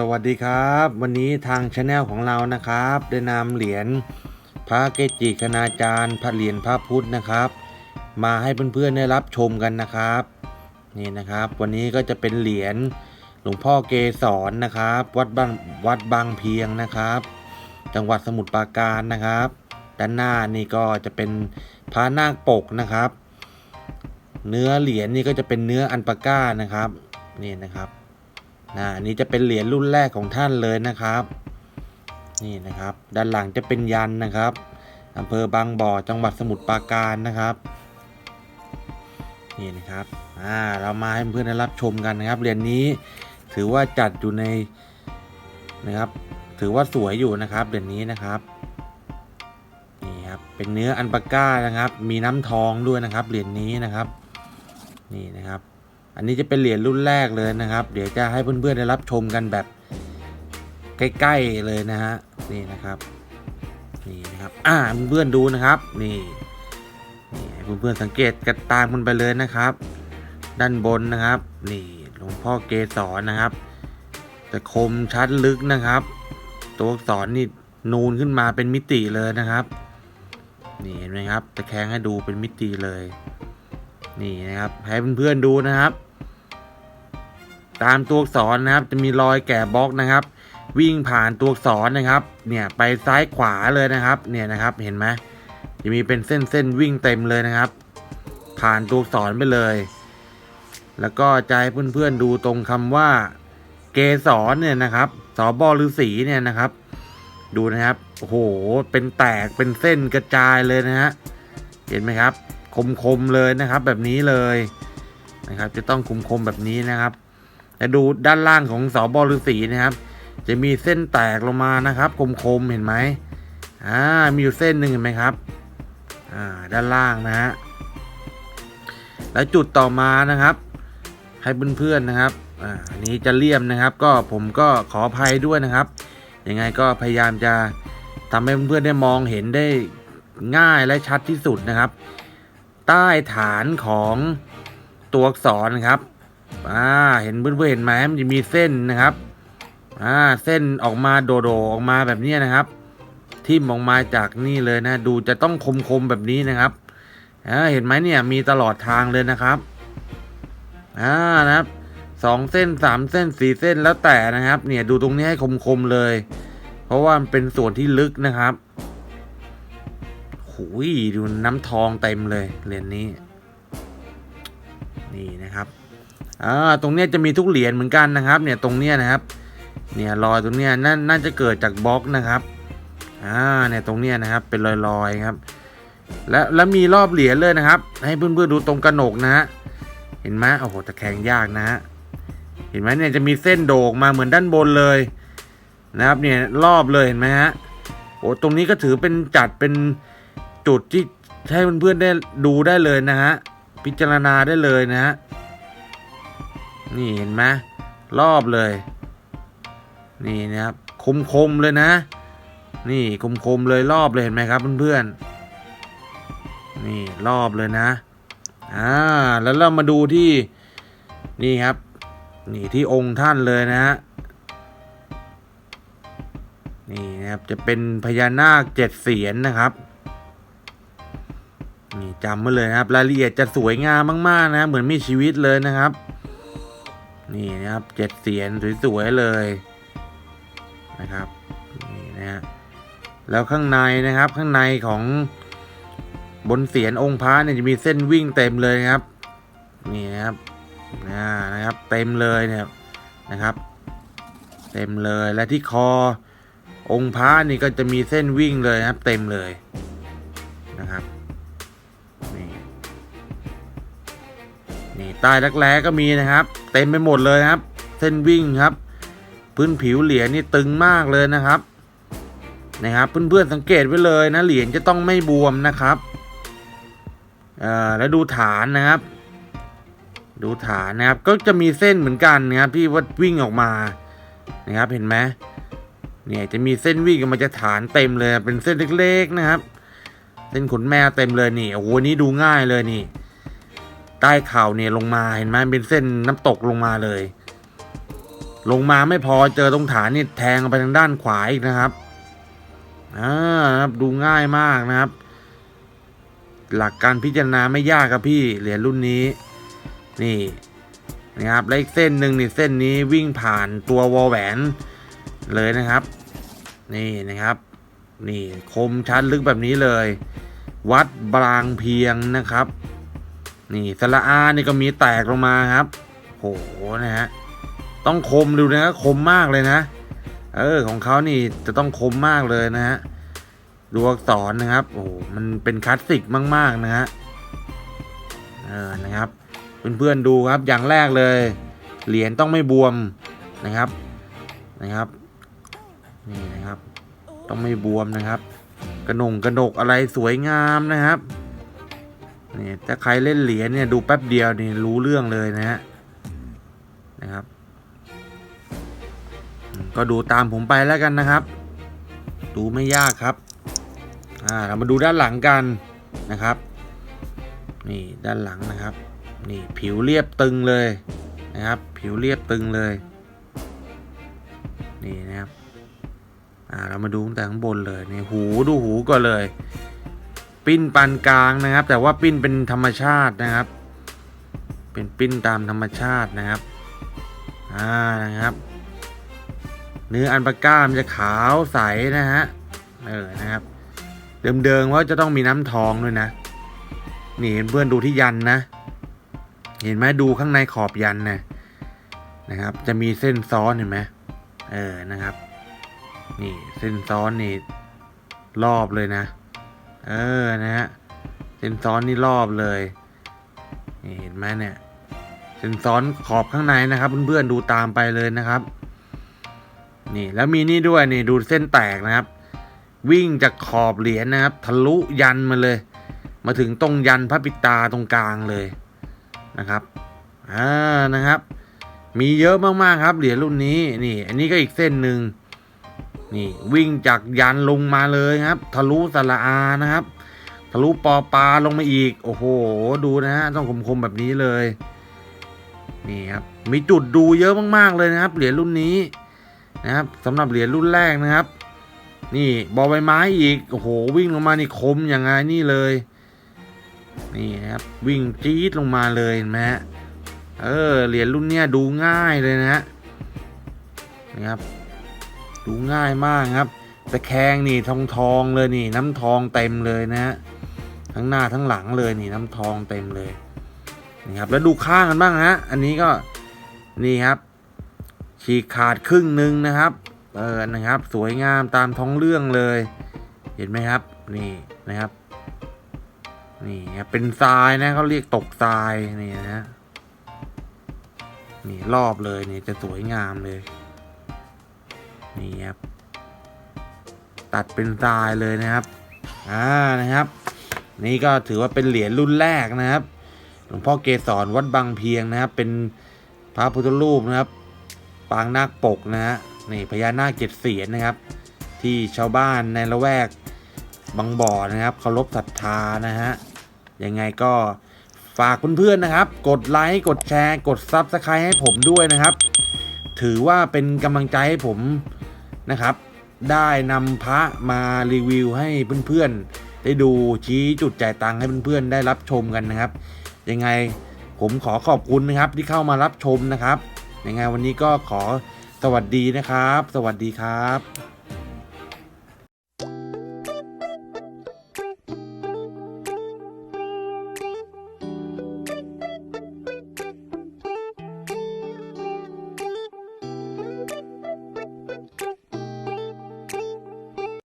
สวัสดีครับ วันนี้ทางช anel ของเรานะครับ ได้นำเหรียญพระเกจิคณาจารย์พระเหรียญพระพุทธนะครับ มาให้เพื่อนๆได้รับชมกันนะครับ นี่นะครับ วันนี้ก็จะเป็นเหรียญหลวงพ่อเกศรนะครับ วัดบางวัดบางเพียงนะครับ จังหวัดสมุทรปราการนะครับ ด้านหน้านี่ก็จะเป็นพระนาคปกนะครับ เนื้อเหรียญนี่ก็จะเป็นเนื้ออันปาก้านะครับนี่นะครับ นะอันนี้จะเป็นเหรียญรุ่นแรกของท่านเลยนะครับ นี่นะครับ ด้านหลังจะเป็นยันนะครับอำเภอบางบ่อจังหวัดสมุทรปราการนะครับ นี่นะครับอ่าเรามาให้เพื่อนได้รับชมกันนะครับเหรียญนี้ถือว่าจัดอยู่ในนะครับ ถือว่าสวยอยู่นะครับเหรียญนี้นะครับนี่ครับเป็นเนื้ออันปาก้านะครับ มีน้ำทองด้วยนะครับเหรียญนี้นะครับ นี่นะครับ อันนี้จะเป็นเหรียญรุ่นแรกเลยนะครับ เดี๋ยวจะให้เพื่อนๆได้รับชมกันแบบใกล้ๆเลยนะฮะนี่นะครับนี่นะครับอ่าเพื่อนๆดูนะครับนี่นี่เพื่อนๆสังเกตกันตามมันไปเลยนะครับ ด้านบนนะครับ นี่หลวงพ่อเกศรนะครับ แต่คมชัดลึกนะครับ ตัวอักษรนี่นูนขึ้นมาเป็นมิติเลยนะครับนี่เห็นไหมครับตะแคงให้ดูเป็นมิติเลย นี่นะครับให้เพื่อนๆดูนะครับ ตามตัวอักษรนะครับ จะมีรอยแกะบล็อกนะครับ วิ่งผ่านตัวอักษรนะครับ เนี่ยไปซ้ายขวาเลยนะครับ เนี่ยนะครับเห็นไหมจะมีเป็นเส้นเส้นวิ่งเต็มเลยนะครับ ผ่านตัวอักษรไปเลย แล้วก็จะให้เพื่อนๆดูตรงคำว่า เกสรเนี่ยนะครับสอบอฤษีเนี่ยนะครับ ดูนะครับโอ้โหเป็นแตกเป็นเส้นกระจายเลยนะฮะเห็นไหมครับ คมๆเลยนะครับ แบบนี้เลยนะครับ จะต้องคมๆแบบนี้นะครับ และดูด้านล่างของเสอบอฤษีนะครับ จะมีเส้นแตกลงมานะครับ คมๆเห็นไหมอ่ามีอยู่เส้นหนึ่งเห็นไหมครับอ่าด้านล่างนะฮะแล้วจุดต่อมานะครับ ให้เพื่อนๆนะครับอ่าอันนี้จะเลี่ยมนะครับ ก็ผมก็ขออภัยด้วยนะครับยังไงก็พยายามจะทำให้เพื่อนๆได้มองเห็นได้ง่ายและชัดที่สุดนะครับ ใต้ฐานของตัวอักษรนะครับ อ่าเห็นเพื่อนๆเห็นไหมมันจะมีเส้นนะครับอ่าเส้นออกมาโดดๆออกมาแบบนี้นะครับทิ่มออกมาจากนี่เลยนะ ดูจะต้องคมๆแบบนี้นะครับอ่าเห็นไหมเนี่ยมีตลอดทางเลยนะครับอ่านะครับสองเส้นสามเส้นสี่เส้นแล้วแต่นะครับ เนี่ยดูตรงนี้ให้คมๆเลย เพราะว่ามันเป็นส่วนที่ลึกนะครับหูยดูน้ำทองเต็มเลยเหรียญนี้ นี่นะครับ อ่าตรงเนี้ยจะมีทุกเหรียญเหมือนกันนะครับ เนี่ยตรงเนี้ยนะครับ เนี่ยรอยตรงเนี้ยน่าน่าจะเกิดจากบล็อกนะครับอ่าเนี่ยตรงเนี้ยนะครับเป็นรอยๆครับ และแล้วมีรอบเหรียญเลยนะครับ ให้เพื่อนๆดูตรงกระหนกนะฮะเห็นไหมโอ้โหตะแคงยากนะฮะเห็นไหมเนี่ยจะมีเส้นโด่งมาเหมือนด้านบนเลยนะครับเนี่ยรอบเลยเห็นไหมฮะโอ้ตรงนี้ก็ถือเป็นจัดเป็นจุดที่ให้เพื่อนๆได้ดูได้เลยนะฮะพิจารณาได้เลยนะฮะ นี่เห็นไหมรอบเลย นี่นะครับคมๆเลยนะ นี่คมๆเลยรอบเลยเห็นไหมครับเพื่อนๆนี่รอบเลยนะอ่าแล้วเรามาดูที่นี่ครับ นี่ที่องค์ท่านเลยนะฮะนี่นะครับจะเป็นพญานาคเจ็ดเสียนนะครับนี่จำไว้เลยนะครับ รายละเอียดจะสวยงามมากๆนะ เหมือนมีชีวิตเลยนะครับ นี่นะครับเจ็ดเสียนสวยๆเลยนะครับนี่นะฮะแล้วข้างในนะครับข้างในของบนเสียนองค์พระเนี่ยจะมีเส้นวิ่งเต็มเลยครับนี่นะครับอ่านะครับเต็มเลยเนี่ยนะครับ เต็มเลยและที่คอองค์พระนี่ก็จะมีเส้นวิ่งเลยนะครับ เต็มเลย ใต้รักแร้ก็มีนะครับ เต็มไปหมดเลยครับ เส้นวิ่งครับ พื้นผิวเหรียญนี่ตึงมากเลยนะครับนะครับเพื่อนๆสังเกตไว้เลยนะเหรียญจะต้องไม่บวมนะครับอ่อแล้วดูฐานนะครับ ดูฐานนะครับก็จะมีเส้นเหมือนกันนะครับที่วัดวิ่งออกมานะครับเห็นไหมเนี่ยจะมีเส้นวิ่งออกมาจะฐานเต็มเลยเป็นเส้นเล็กๆนะครับ เส้นขนแมวเต็มเลยนี่โอ้โหนี่ดูง่ายเลยนี่ ใต้เข่าเนี่ยลงมาเห็นไหมเป็นเส้นน้ำตกลงมาเลย ลงมาไม่พอเจอตรงฐานนี่แทงไปทางด้านขวาอีกนะครับอ่าครับดูง่ายมากนะครับ หลักการพิจารณาไม่ยากครับพี่เหรียญรุ่นนี้ นี่นะครับและอีกเส้นหนึ่งนี่เส้นนี้วิ่งผ่านตัววอลแหวนเลยนะครับ นี่นะครับ นี่คมชัดลึกแบบนี้เลย วัดบางเพียงนะครับ นี่สระอานี่ก็มีแตกลงมาครับโหนะฮะต้องคมดูนะคมมากเลยนะ เออของเขานี่จะต้องคมมากเลยนะฮะดูอักษรนะครับโอ้โหมันเป็นคลาสสิกมาก ๆ นะฮะเออนะครับเพื่อนๆดูครับอย่างแรกเลย เหรียญต้องไม่บวมนะครับนะครับนี่นะครับ ต้องไม่บวมนะครับ กระหนงกระหนกอะไรสวยงามนะครับ นี่ถ้าใครเล่นเหรียญเนี่ยดูแป๊บเดียวนี่รู้เรื่องเลยนะฮะนะครับ ก็ดูตามผมไปแล้วกันนะครับ ดูไม่ยากครับอ่าเรามาดูด้านหลังกันนะครับ นี่ด้านหลังนะครับ นี่ผิวเรียบตึงเลยนะครับ ผิวเรียบตึงเลย นี่นะครับอ่าเรามาดูตั้งแต่ข้างบนเลยนี่หูดูหูก่อนเลย ปิ้นปานกลางนะครับ แต่ว่าปิ้นเป็นธรรมชาตินะครับ เป็นปิ้นตามธรรมชาตินะครับอ่านะครับ เนื้ออันปาก้ามันจะขาวใสนะฮะเออนะครับ เดิมๆว่าจะต้องมีน้ำทองด้วยนะ นี่เพื่อนดูที่ยันนะ เห็นไหมดูข้างในขอบยันนะนะครับ จะมีเส้นซ้อนเห็นไหมเออนะครับ นี่เส้นซ้อนนี่รอบเลยนะ เออนะฮะเส้นซ้อนนี่รอบเลยนี่เห็นไหมเนี่ยเส้นซ้อนขอบข้างในนะครับ เพื่อนๆดูตามไปเลยนะครับ นี่แล้วมีนี่ด้วยนี่ดูเส้นแตกนะครับ วิ่งจากขอบเหรียญนะครับ ทะลุยันมาเลย มาถึงตรงยันพระปิตาตรงกลางเลยนะครับอ่านะครับ มีเยอะมากๆครับเหรียญรุ่นนี้นี่ อันนี้ก็อีกเส้นหนึ่ง นี่วิ่งจากยันลงมาเลยครับ ทะลุสระอานะครับ ทะลุปอปลาลงมาอีก โอ้โห ดูนะฮะต้องคมๆแบบนี้เลย นี่ครับ มีจุดดูเยอะมากๆเลยนะครับ เหรียญรุ่นนี้นะครับสำหรับเหรียญรุ่นแรกนะครับ นี่บอใบไม้อีก โอ้โห วิ่งลงมานี่คมอย่างไงนี่เลย นี่นะครับ วิ่งจี๊ดลงมาเลยเห็นไหมฮะเออเหรียญรุ่นเนี้ยดูง่ายเลยนะฮะนะครับ ดูง่ายมากครับตะแคงนี่ทองทองเลยนี่น้ำทองเต็มเลยนะฮะทั้งหน้าทั้งหลังเลยนี่น้ำทองเต็มเลยนี่ครับแล้วดูข้างกันบ้างฮะอันนี้ก็นี่ครับ ฉีกขาดครึ่งหนึ่งนะครับเออนะครับ สวยงามตามท้องเรื่องเลย เห็นไหมครับ นี่นะครับ นี่ครับเป็นทรายนะเขาเรียกตกทรายนี่นะฮะนี่รอบเลยนี่จะสวยงามเลย นี่ครับ ตัดเป็นทรายเลยนะครับ อ่านะครับ นี่ก็ถือว่าเป็นเหรียญรุ่นแรกนะครับ หลวงพ่อเกศรวัดบางเพียงนะครับ เป็นพระพุทธรูปนะครับ ปางนาคปกนะฮะนี่พญานาคเจ็ดเสียนนะครับ ที่ชาวบ้านในละแวกบางบ่อนะครับเคารพศรัทธานะฮะยังไงก็ฝากเพื่อนๆนะครับ กดไลค์กดแชร์ กดซับสไครต์ให้ผมด้วยนะครับ ถือว่าเป็นกำลังใจให้ผม นะครับ ได้นำพระมารีวิวให้เพื่อนๆ ได้ดูชี้จุดจ่ายตังค์ให้เพื่อนๆ ได้รับชมกันนะครับ ยังไงผมขอขอบคุณนะครับที่เข้ามารับชมนะครับยังไงวันนี้ก็ขอสวัสดีนะครับ สวัสดีครับ